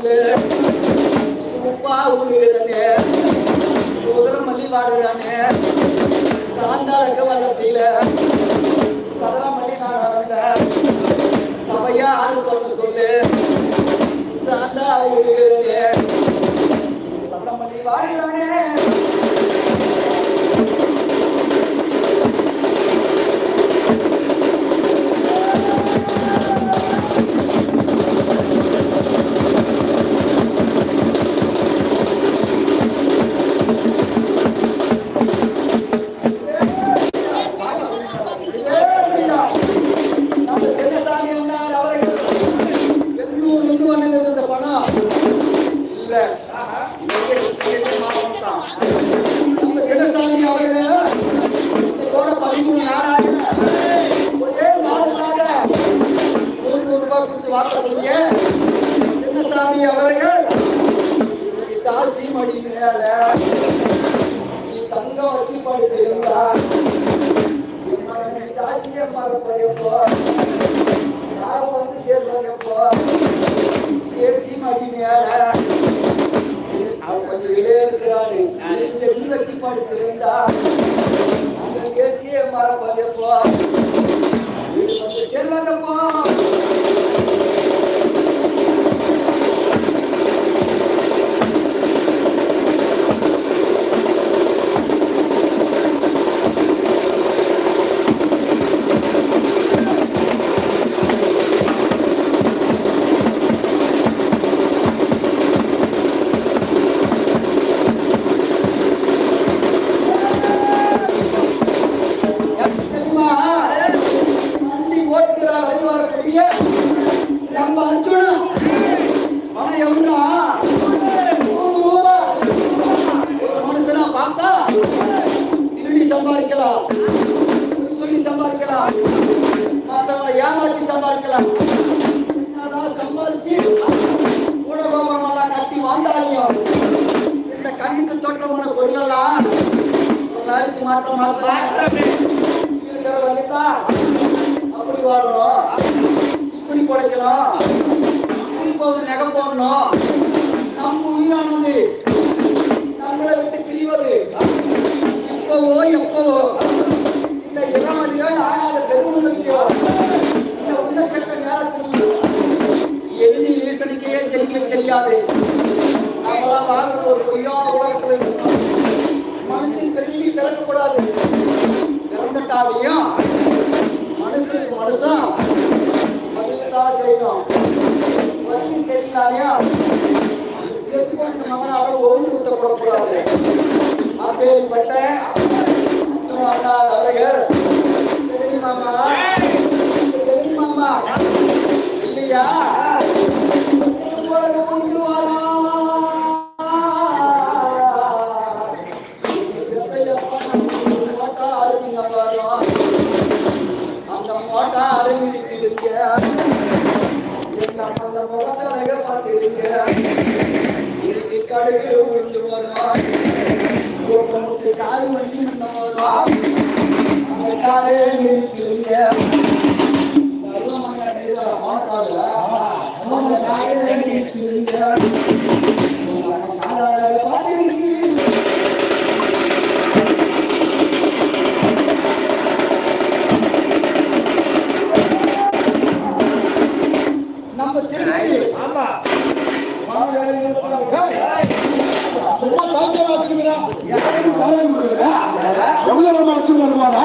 போகுது உப்பா ஊதுகிறானே உதரம் மல்லி பாடுகிறானே. சாந்தாளுக்கு வல்லத்தில சதரா மல்லி நான் நடந்த சபையா ஆளு சொல்ல சொல்லு. சாந்தா ஊதுகிறானே சதரா மல்லி பாடுகிறானே. இல்ல இங்கே கிருஷ்ணகிரி மாவட்டம் தான். நம்ம சின்னசாமி அவர்கள் இந்த கோடை பதிமூணு நாளாக ஒரே நாளுக்காக நூறு நூறு ரூபாய் கொடுத்து வாங்கக்கூடிய சின்னசாமி அவர்கள். இன்னைக்கு காசி மணி மேல நீ தங்கம் வச்சு படுத்திருந்தா தாச்சியம் மறப்பதையப்போ யாரும் வந்து சேர்றதையப்போ பேசி மடி மேல இந்த வீ வச்சு படுத்திருந்தா அந்த பேசிய மறப்பதையப்போ சம்பாதிக்கலாம். சொல்லி சம்பாதிக்கலாம். மற்றவங்களை ஏமாற்றி சம்பாதிக்கலாம். அதான் சம்பாதிச்சு ஊடகமெல்லாம் கட்டி வாழ்ந்தாலையும் இந்த கண்ணுக்கு தோற்றமான பொருளெல்லாம் ஒரு நாளைக்கு மாற்ற மாற்ற இருக்கிற வழிதான் அப்படி வாழணும். இப்படி குறைக்கணும் இளமதியோ ஆனாத பெருமுதலியோ இந்த உள்ள சட்ட நேரத்திலையோ ஈசனுக்கே தெரிவிக்க தெரியாது. நம்மளாம் வாழ்றது ஒரு பொய்யா உலகத்தில் மனுஷன் பெரிய பிறக்கக்கூடாது. பிறந்துட்டாலையும் மனுஷனுக்கு மனுஷன் மதிவுதான் செய்யணும் மதிவு செய்யலாமையும் சேர்த்து மகனாக ஒன்று குத்தப்படக்கூடாது அப்பேற்பட்ட அவர்கள் மாமா. தெரியுமாமா தெரியுமாமா இல்லையா? கடுகு உளுந்து வரும் காடு வண்டி வரும் அந்த காலே நம்ம ஆமா. சும்மா காய்ச்சல் வச்சுக்கிறேன் எவ்வளவு வருமானம் வச்சுட்டு வருவாரா